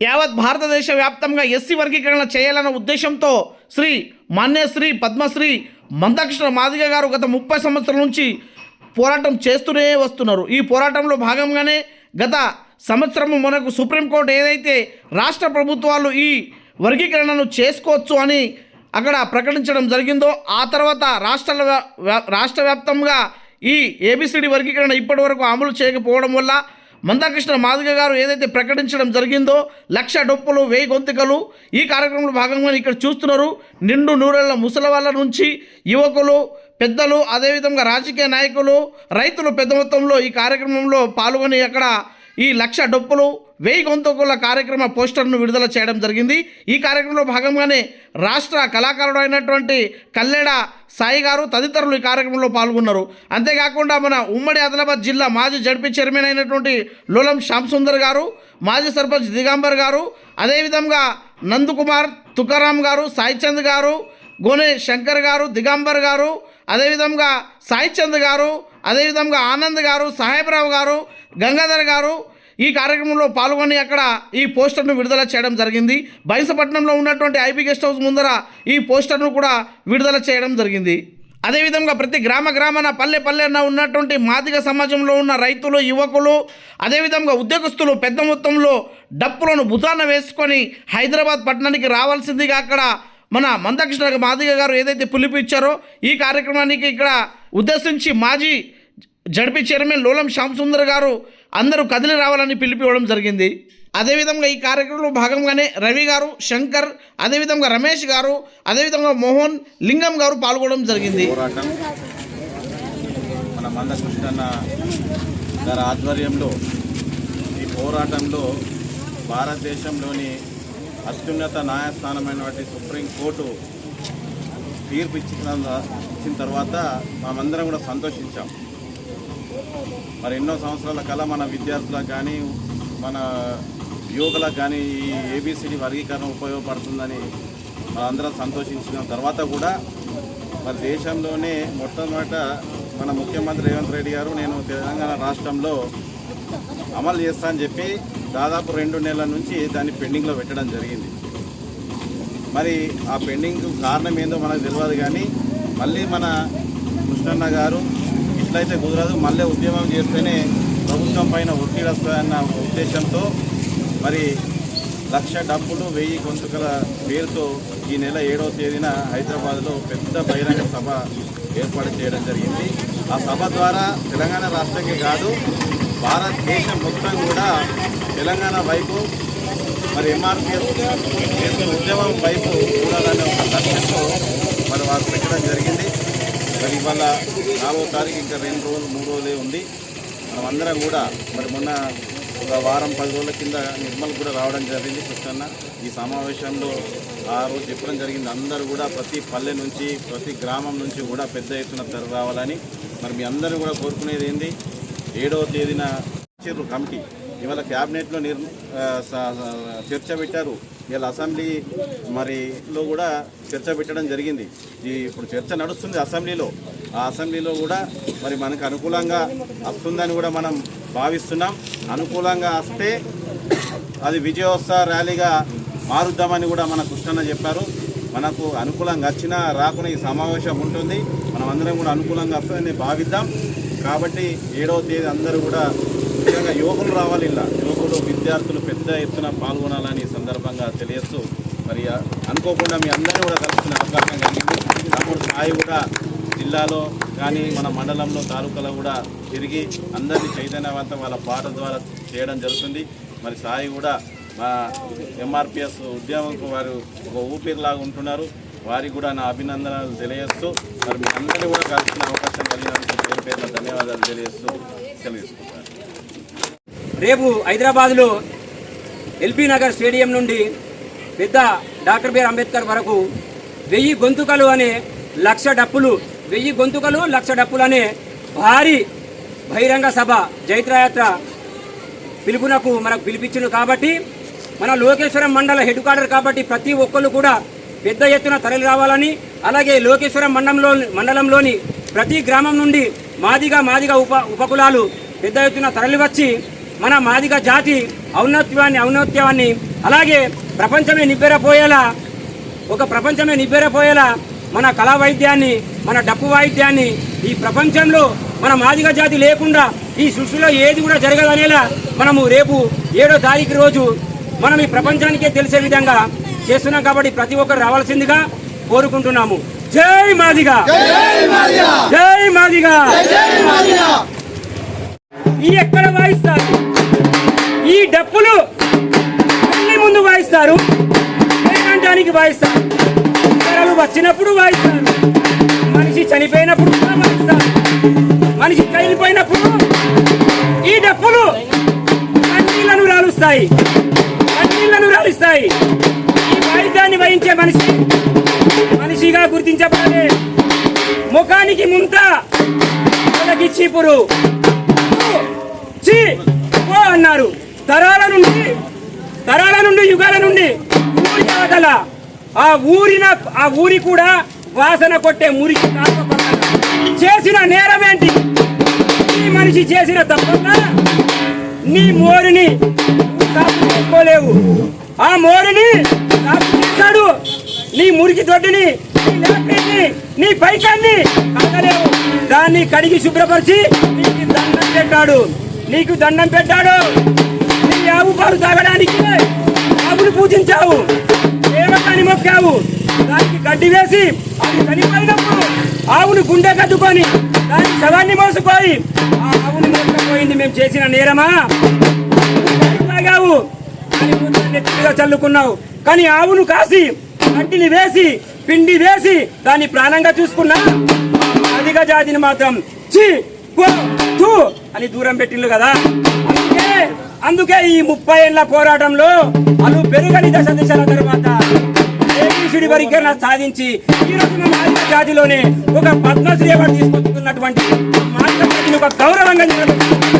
యావత్ భారతదేశ వ్యాప్తంగా ఎస్సీ వర్గీకరణ చేయాలన్న ఉద్దేశంతో శ్రీ మాన్యశ్రీ పద్మశ్రీ మందకృష్ణ మాదిగ గారు గత ముప్పై సంవత్సరాల నుంచి పోరాటం చేస్తూనే వస్తున్నారు. ఈ పోరాటంలో భాగంగానే గత సంవత్సరము మనకు సుప్రీంకోర్టు ఏదైతే రాష్ట్ర ప్రభుత్వాలు ఈ వర్గీకరణను చేసుకోవచ్చు అని అక్కడ ప్రకటించడం జరిగిందో ఆ తర్వాత రాష్ట్రాల వ్యా- రాష్ట్ర వ్యాప్తంగా ఈ ఏబిసిడి వర్గీకరణ ఇప్పటి వరకు అమలు చేయకపోవడం వల్ల మందాకృష్ణ మాదిగ గారు ఏదైతే ప్రకటించడం జరిగిందో లక్ష డొప్పులు వెయ్యి గొంతుకలు ఈ కార్యక్రమంలో భాగంగా ఇక్కడ చూస్తున్నారు. నిండు నూరేళ్ళ ముసలి వాళ్ళ నుంచి యువకులు పెద్దలు అదేవిధంగా రాజకీయ నాయకులు రైతులు పెద్ద మొత్తంలో ఈ కార్యక్రమంలో పాల్గొని అక్కడ ఈ లక్ష డొప్పులు వెయ్యి గొంతుకుల కార్యక్రమ పోస్టర్ను విడుదల చేయడం జరిగింది. ఈ కార్యక్రమంలో భాగంగానే రాష్ట్ర కళాకారుడు అయినటువంటి కల్లెడ సాయి గారు తదితరులు ఈ కార్యక్రమంలో పాల్గొన్నారు. అంతేకాకుండా మన ఉమ్మడి ఆదిలాబాద్ జిల్లా మాజీ జడ్పీ చైర్మన్ అయినటువంటి లోలం శ్యామ్సుందర్ గారు మాజీ సర్పంచ్ దిగాంబర్ గారు అదేవిధంగా నందకుమార్ తుకారాం గారు సాయిచంద్ గారు గోనె శంకర్ గారు దిగాంబర్ గారు అదేవిధంగా సాయిచంద్ గారు అదేవిధంగా ఆనంద్ గారు సాహేబ్రావు గారు గంగాధర్ గారు ఈ కార్యక్రమంలో పాల్గొని అక్కడ ఈ పోస్టర్ను విడుదల చేయడం జరిగింది. బైసపట్నంలో ఉన్నటువంటి ఐబీ గెస్ట్ హౌస్ ముందర ఈ పోస్టర్ను కూడా విడుదల చేయడం జరిగింది. అదేవిధంగా ప్రతి గ్రామ గ్రామాన పల్లె పల్లెన ఉన్నటువంటి మాదిగ సమాజంలో ఉన్న రైతులు యువకులు అదేవిధంగా ఉద్యోగస్తులు పెద్ద మొత్తంలో డప్పులను భుజాన వేసుకొని హైదరాబాద్ పట్టణానికి రావాల్సిందిగా అక్కడ మన మందకృష్ణ మాదిగ గారు ఏదైతే పిలుపు ఇచ్చారో ఈ కార్యక్రమానికి ఇక్కడ ఉద్దేశించి మాజీ జడ్పీ చైర్మన్ లోలం శ్యామ్ సుందర్ గారు అందరూ కదిలి రావాలని పిలిపివ్వడం జరిగింది. అదేవిధంగా ఈ కార్యక్రమంలో భాగంగానే రవి గారు శంకర్ అదేవిధంగా రమేష్ గారు అదేవిధంగా మోహన్ లింగం గారు పాల్గొనడం జరిగింది. పోరాటం మన మందకృష్ణన్న గారి ఆధ్వర్యంలో ఈ పోరాటంలో భారతదేశంలోని అత్యున్నత న్యాయస్థానమైనటువంటి సుప్రీంకోర్టు తీర్పు ఇచ్చిన ఇచ్చిన తర్వాత మనమందరం కూడా సంతోషించాం. మరి ఎన్నో సంవత్సరాల కళ మన విద్యార్థులకు కానీ మన యువకులకు కానీ ఈ ఏబిసిడి వర్గీకరణ ఉపయోగపడుతుందని మనందరం సంతోషించిన. తర్వాత కూడా మరి దేశంలోనే మొట్టమొదట మన ముఖ్యమంత్రి రేవంత్ రెడ్డి గారు నేను తెలంగాణ రాష్ట్రంలో అమలు చేస్తా అని చెప్పి దాదాపు రెండు నెలల నుంచి దాన్ని పెండింగ్లో పెట్టడం జరిగింది. మరి ఆ పెండింగ్ కారణం ఏందో మనకు తెలియదు కానీ మళ్ళీ మన కృష్ణన్న గారు ఇట్లయితే కుదరదు మళ్ళీ ఉద్యమం చేస్తేనే ప్రభుత్వం పైన ఒత్తిడి వస్తుందన్న ఉద్దేశంతో మరి లక్ష డబ్బులు వెయ్యి గొంతుకల పేరుతో ఈ నెల ఏడవ తేదీన హైదరాబాద్లో పెద్ద బహిరంగ సభ ఏర్పాటు చేయడం జరిగింది. ఆ సభ ద్వారా తెలంగాణ రాష్ట్రంకే కాదు భారతదేశం మొత్తం కూడా తెలంగాణ వైపు మరి ఎంఆర్పిఎస్ చేస్తున్న ఉద్యమం వైపు చూడాలనే ఒక లక్ష్యంతో మరి వారు పెట్టడం జరిగింది. మరి ఇవాళ నాలుగో తారీఖు ఇంకా రెండు రోజులు మూడు రోజులే ఉంది. మనం అందరం కూడా మరి మొన్న ఒక వారం పది రోజుల కింద నిర్మల్ కూడా రావడం జరిగింది కృష్ణన్న. ఈ సమావేశంలో ఆ రోజు చెప్పడం జరిగింది. అందరూ కూడా ప్రతి పల్లె నుంచి ప్రతి గ్రామం నుంచి కూడా పెద్ద ఎత్తున తరలి రావాలని మరి మీ అందరూ కూడా కోరుకునేది ఏంది? ఏడవ తేదీన ఇచ్చిర్రు కమిటీ. ఇవాళ క్యాబినెట్లో నిర్ చర్చ పెట్టారు. ఇలా అసెంబ్లీ మరిలో కూడా చర్చ పెట్టడం జరిగింది. ఈ ఇప్పుడు చర్చ నడుస్తుంది అసెంబ్లీలో. ఆ అసెంబ్లీలో కూడా మరి మనకు అనుకూలంగా వస్తుందని కూడా మనం భావిస్తున్నాం. అనుకూలంగా వస్తే అది విజయోత్సవ ర్యాలీగా మారుద్దామని కూడా మన కృష్ణన్న చెప్పారు. మనకు అనుకూలంగా వచ్చినా రాకుండా ఈ సమావేశం ఉంటుంది. మనం అందరం కూడా అనుకూలంగా వస్తుందని భావిద్దాం. కాబట్టి ఏడవ తేదీ అందరూ కూడా ముఖ్యంగా యువకులు రావాలి ఇలా. స్కూల్లో విద్యార్థులు పెద్ద ఎత్తున పాల్గొనాలని సందర్భంగా తెలియస్తూ మరి అనుకోకుండా మీ అందరినీ కూడా కలుసుకునే అవకాశం కలిగింది. తమ్ముడు సాయి కూడా జిల్లాలో కానీ మన మండలంలో తాలూకాలో కూడా తిరిగి అందరినీ చైతన్యవంతం వాళ్ళ పాట ద్వారా చేయడం జరుగుతుంది. మరి సాయి కూడా మా ఎంఆర్పిఎస్ ఉద్యమంకు వారు ఒక ఊపిరిలాగా ఉంటున్నారు. వారికి కూడా నా అభినందనలు తెలియజేస్తూ మరి మీ అందరినీ కూడా కలుసుకునే అవకాశం కలిగినందుకు పేరు పేరున ధన్యవాదాలు తెలియజేస్తూ సెలవు రేపు హైదరాబాద్లో ఎల్బీ నగర్ స్టేడియం నుండి పెద్ద డాక్టర్ బిఆర్ అంబేద్కర్ వరకు వెయ్యి గొంతుకలు అనే లక్ష డప్పులు వెయ్యి గొంతుకలు లక్ష డప్పులు అనే భారీ బహిరంగ సభ జైత్రయాత్ర పిలుపునకు మనకు పిలిపించను కాబట్టి మన లోకేశ్వరం మండల హెడ్ క్వార్టర్ కాబట్టి ప్రతి ఒక్కరు కూడా పెద్ద ఎత్తున తరలి రావాలని అలాగే లోకేశ్వరం మండలంలో మండలంలోని ప్రతి గ్రామం నుండి మాదిగా మాదిగా ఉప ఉపకులాలు పెద్ద ఎత్తున తరలివచ్చి మన మాదిగ జాతి ఔన్నత్యాన్ని ఔన్నత్యాన్ని అలాగే ప్రపంచమే నివ్వెరపోయేలా ఒక ప్రపంచమే నివ్వెరపోయేలా మన కళా వైద్యాన్ని మన డప్పు వాయిద్యాన్ని ఈ ప్రపంచంలో మన మాదిగ జాతి లేకుండా ఈ సృష్టిలో ఏది కూడా జరగదనేలా మనము రేపు ఏడో తారీఖు రోజు మనం ఈ ప్రపంచానికే తెలిసే విధంగా చేస్తున్నాం కాబట్టి ప్రతి ఒక్కరు రావాల్సిందిగా కోరుకుంటున్నాము. జై మాదిగా! జై మాదిగా! ఈ ఎక్కడ వాయిస్తారు? వాయిస్తారు ఇతరులు వచ్చినప్పుడు వాయిస్తారు మనిషి చనిపోయినప్పుడు వాయిస్తారు మనిషి చనిపోయినప్పుడు ఈ డప్పులు కన్నీళ్ళను రాలుస్తాయి. కన్నీళ్ళను రాలుస్తాయి. ఈ వాయిద్యాన్ని వహించే మనిషి మనిషిగా గుర్తించబడాలి. ముఖానికి ముంత తలకి చీపురు చి ఓ అన్నారు. తరాల నుండి తరాల నుండి యుగాల నుండి ఊరి ఆ ఊరిన ఆ ఊరి కూడా వాసన కొట్టే మురికి కాస్త పక్కన. చేసిన నేరమేంటి ఈ మనిషి చేసిన తప్పన్నా నీ మోరిని నువ్వు చేసుకోలేవు. ఆ మోరిని సాగు చేశాడు నీ మురికి దొడ్డిని నీ నీ పైకాన్ని కడగలేవు దాన్ని కడిగి శుభ్రపరిచి నీకు దండం పెట్టాడు. నీకు దండం పెట్టాడు. నీ ఆవు పాలు తాగడానికి ఆవును పూజించావు. దేవతాన్ని మొక్కావు. దానికి గడ్డి వేసి అది చనిపోయినప్పుడు ఆవును గుండె కట్టుకొని దాని శవాన్ని మోసపోయి ఆ ఆవును మోసపోయింది మేము చేసిన నేరమా? తాగావు అని నెత్తిగా చల్లుకున్నావు. కానీ ఆవును కాసి గడ్డిని వేసి పిండి వేసి దాన్ని ప్రాణంగా చూసుకున్నా? అధిక జాతిని మాత్రం చీ పో, అని దూరం పెట్టిండు కదా. అందుకే అందుకే ఈ ముప్పై ఏళ్ళ పోరాటంలో అలు పెరుగని దశ దిశల తర్వాత ఏబిసిడి వర్గీకరణ సాధించి ఈ రోజు మన ఆదిమ జాతిలోనే ఒక పద్మశ్రీ అవార్డు తీసుకొచ్చుకున్నటువంటి మాతృ ఒక గౌరవంగా నిలబెట్టుకున్నాం.